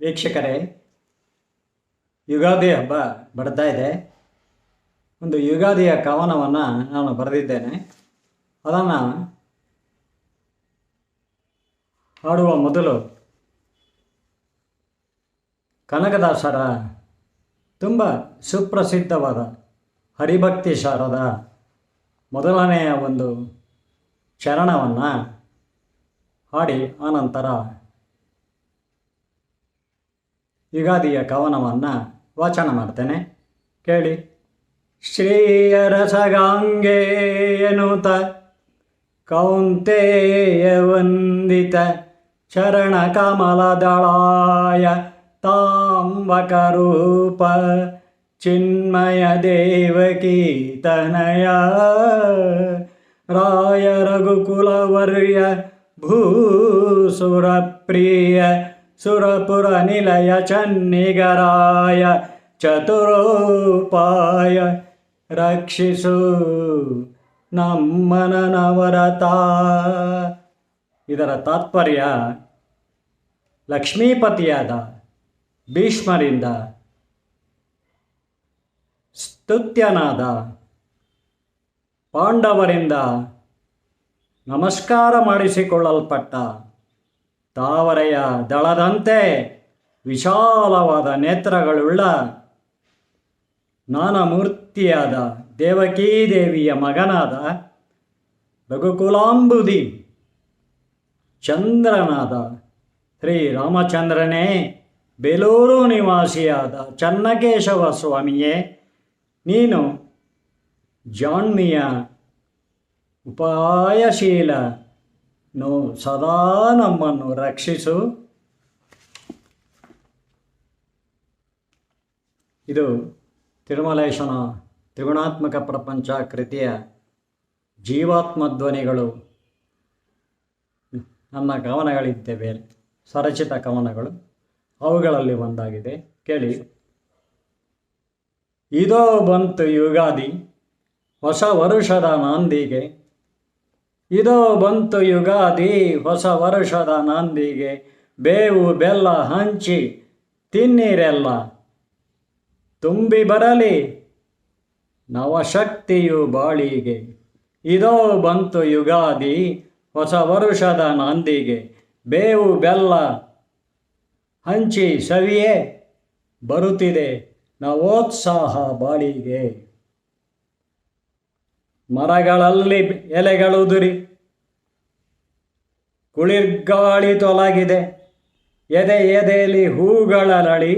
ವೀಕ್ಷಕರೇ, ಯುಗಾದಿ ಹಬ್ಬ ಬರ್ತಾ ಇದೆ. ಒಂದು ಯುಗಾದಿಯ ಕವನವನ್ನು ನಾನು ಬರೆದಿದ್ದೇನೆ. ಅದನ್ನು ಹಾಡುವ ಮೊದಲು ಕನಕದಾಸರ ತುಂಬ ಸುಪ್ರಸಿದ್ಧವಾದ ಹರಿಭಕ್ತಿ ಸಾರದ ಮೊದಲನೆಯ ಒಂದು ಚರಣವನ್ನು ಹಾಡಿ ಆನಂತರ ಯುಗಾದಿಯ ಕವನವನ್ನು ವಾಚನ ಮಾಡ್ತೇನೆ. ಕೇಳಿ. ಶ್ರೀಯರಸಗಾಂಗೆ ಎನ್ನುತ್ತ ಕೌಂತೆಯ ವಂದಿತ ಚರಣ ಕಮಲದಳಾಯ ತಾಂಬಕರೂಪ ಚಿನ್ಮಯ ದೇವಕೀ ತನಯ ರಾಯ ರಘುಕುಲವರ್ಯ ಭೂಸುರಪ್ರಿಯ ಸುರಪುರ ನಿಲಯ ಚನ್ನಿಗರಾಯ ಚತುರೋಪಾಯ ರಕ್ಷಿಸು ನಮ್ಮನ ನವರತ. ಇದರ ತಾತ್ಪರ್ಯ ಲಕ್ಷ್ಮೀಪತಿಯಾದ ಭೀಷ್ಮರಿಂದ ಸ್ತುತ್ಯನಾದ ಪಾಂಡವರಿಂದ ನಮಸ್ಕಾರ ಮಾಡಿಸಿಕೊಳ್ಳಲ್ಪಟ್ಟ ತಾವರೆಯ ದಳದಂತೆ ವಿಶಾಲವಾದ ನೇತ್ರಗಳುಳ್ಳ ನಾನಮೂರ್ತಿಯಾದ ದೇವಕೀ ದೇವಿಯ ಮಗನಾದ ರಘುಕುಲಾಂಬುದಿ ಚಂದ್ರನಾದ ಶ್ರೀರಾಮಚಂದ್ರನೇ ಬೇಲೂರು ನಿವಾಸಿಯಾದ ಚನ್ನಕೇಶವ ಸ್ವಾಮಿಯೇ, ನೀನು ಜಾಣ್ಮಿಯ ಉಪಾಯಶೀಲ ನೋ ಸದಾ ನಮ್ಮನ್ನು ರಕ್ಷಿಸು. ಇದು ತಿರುಮಲೇಶನ ತ್ರಿಗುಣಾತ್ಮಕ ಪ್ರಪಂಚ ಕೃತಿಯ ಜೀವಾತ್ಮ ಧ್ವನಿಗಳು. ನನ್ನ ಕವನಗಳಿದ್ದೇವೆ ಸರಚಿತ ಕವನಗಳು. ಅವುಗಳಲ್ಲಿ ಒಂದಾಗಿದೆ. ಕೇಳಿ. ಇದೋ ಬಂತು ಯುಗಾದಿ. ಹೊಸ ವರುಷದ ನಾಂದಿಗೆ ಇದೋ ಬಂತು ಯುಗಾದಿ ಹೊಸ ವರ್ಷದ ನಂದಿಗೆ. ಬೇವು ಬೆಲ್ಲ ಹಂಚಿ ತಿನ್ನಿರೆಲ್ಲ. ತುಂಬಿ ಬರಲಿ ನವಶಕ್ತಿಯು ಬಾಳಿಗೆ. ಇದೋ ಬಂತು ಯುಗಾದಿ ಹೊಸ ವರುಷದ ನಂದಿಗೆ. ಬೇವು ಬೆಲ್ಲ ಹಂಚಿ ಸವಿಯೇ ಬರುತ್ತಿದೆ ನವೋತ್ಸಾಹ ಬಾಳಿಗೆ. ಮರಗಳಲ್ಲಿ ಎಲೆಗಳುದುರಿ ಕುಳಿರ್ಗಾಳಿ ತೊಲಗಿದೆ. ಎದೆ ಎದೆಯಲ್ಲಿ ಹೂಗಳಲಳಿ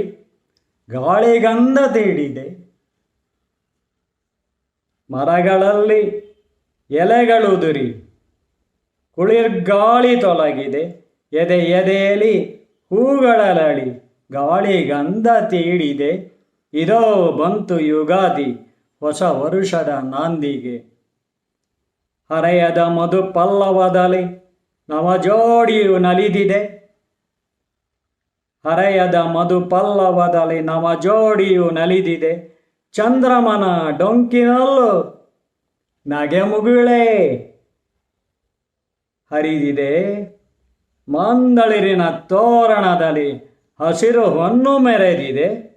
ಗಾಳಿಗಂಧ ತೀಡಿದೆ. ಮರಗಳಲ್ಲಿ ಎಲೆಗಳುದುರಿ ಕುಳಿರ್ಗಾಳಿ ತೊಲಗಿದೆ. ಎದೆ ಎದೆಯಲ್ಲಿ ಹೂಗಳಲಳಿ ಗಾಳಿಗಂಧ ತೀಡಿದೆ. ಇದೋ ಬಂತು ಯುಗಾದಿ, ಹೊಸ ವರುಷದ ನಾಂದಿಗೆ. ಹರೆಯದ ಮಧು ಪಲ್ಲವದಲ್ಲಿ ನವಜೋಡಿಯು ನಲಿದಿದೆ. ಹರೆಯದ ಮಧು ಪಲ್ಲವದಲ್ಲಿ ನವಜೋಡಿಯು ನಲಿದಿದೆ. ಚಂದ್ರಮನ ಡೊಂಕಿನಲ್ಲೂ ನಗೆ ಮುಗುಳೇ ಹರಿದಿದೆ. ಮಂದಳಿರಿನ ತೋರಣದಲ್ಲಿ ಹಸಿರು ಹೊನ್ನು ಮೆರೆದಿದೆ.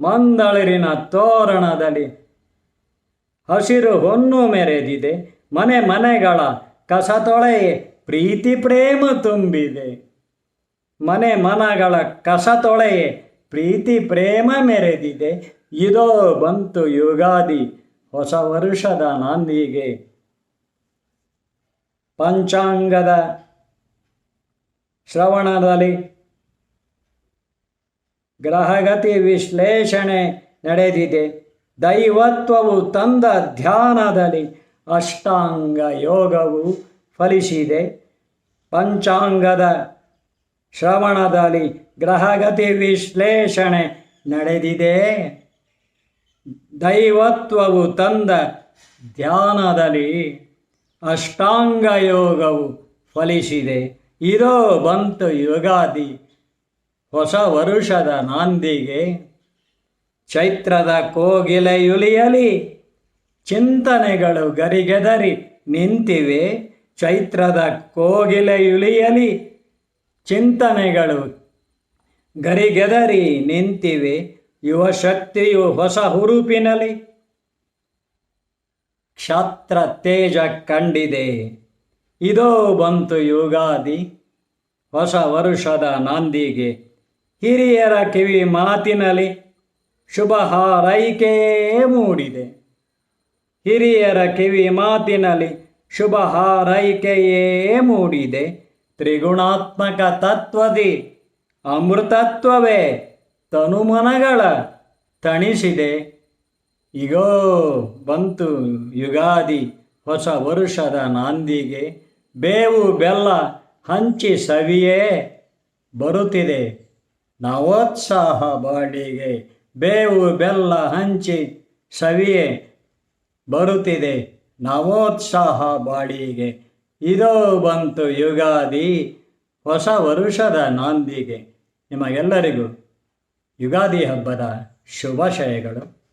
ಮಂದಳಿರಿನ ತೋರಣದಲ್ಲಿ ಹಸಿರು ಹೊನ್ನು ಮೆರೆದಿದೆ. ಮನೆ ಮನೆಗಳ ಕಸ ತೊಳೆ ಪ್ರೀತಿ ಪ್ರೇಮ ತುಂಬಿದೆ. ಮನೆ ಮನಗಳ ಕಸ ತೊಳೆ ಪ್ರೀತಿ ಪ್ರೇಮ ಮೆರೆದಿದೆ. ಇದೋ ಬಂತು ಯುಗಾದಿ ಹೊಸ ವರುಷದ ನಾಂದಿಗೆ. ಪಂಚಾಂಗದ ಶ್ರವಣದಲ್ಲಿ ಗ್ರಹಗತಿ ವಿಶ್ಲೇಷಣೆ ನಡೆದಿದೆ. ದೈವತ್ವವು ತಂದ ಧ್ಯಾನದಲ್ಲಿ ಅಷ್ಟಾಂಗ ಯೋಗವು ಫಲಿಸಿದೆ. ಪಂಚಾಂಗದ ಶ್ರವಣದಲ್ಲಿ ಗ್ರಹಗತಿ ವಿಶ್ಲೇಷಣೆ ನಡೆದಿದೆ. ದೈವತ್ವವು ತಂದ ಧ್ಯಾನದಲ್ಲಿ ಅಷ್ಟಾಂಗ ಯೋಗವು ಫಲಿಸಿದೆ. ಇದೋ ಬಂತು ಯುಗಾದಿ ಹೊಸ ವರುಷದ ನಾಂದಿಗೆ. ಚೈತ್ರದ ಕೋಗಿಲೆಯುಲಿಯಲಿ ಚಿಂತನೆಗಳು ಗರಿಗೆದರಿ ನಿಂತಿವೆ. ಚೈತ್ರದ ಕೋಗಿಲೆಯುಲಿಯಲಿ ಚಿಂತನೆಗಳು ಗರಿಗೆದರಿ ನಿಂತಿವೆ. ಯುವ ಶಕ್ತಿಯು ಹೊಸ ಹುರುಪಿನಲ್ಲಿ ಕ್ಷಾತ್ರ ತೇಜ ಕಂಡಿದೆ. ಇದೋ ಬಂತು ಯುಗಾದಿ, ಹೊಸ ವರುಷದ ನಾಂದಿಗೆ ಹಿರಿಯರ ಕಿವಿ ಮಾತಿನಲ್ಲಿ ಶುಭ ಹಾರೈಕೆ ಮೂಡಿದೆ. ಹಿರಿಯರ ಕಿವಿ ಮಾತಿನಲ್ಲಿ ಶುಭ ಹಾರೈಕೆಯೇ ಮೂಡಿದೆ. ತ್ರಿಗುಣಾತ್ಮಕ ತತ್ವದಿ ಅಮೃತತ್ವವೇ ತನುಮನಗಳ ತಣಿಸಿದೆ. ಇಗೋ, ಬಂತು ಯುಗಾದಿ ಹೊಸ ವರುಷದ ನಾಂದಿಗೆ ಬೇವು ಬೆಲ್ಲ ಹಂಚಿ ಸವಿಯೇ ಬರುತ್ತಿದೆ. ನವೋತ್ಸಾಹ ಬಾಡಿಗೆ ಬೇವು, ಬೆಲ್ಲ, ಹಂಚಿ, ಸವಿಯೇ ಬರುತ್ತಿದೆ. ನವೋತ್ಸಾಹ ಬಾಡಿಗೆ. ಇದೋ ಬಂತು ಯುಗಾದಿ, ಹೊಸ ವರುಷದ ನಾಂದಿಗೆ. ನಿಮಗೆಲ್ಲರಿಗೂ ಯುಗಾದಿ ಹಬ್ಬದ ಶುಭಾಶಯಗಳು.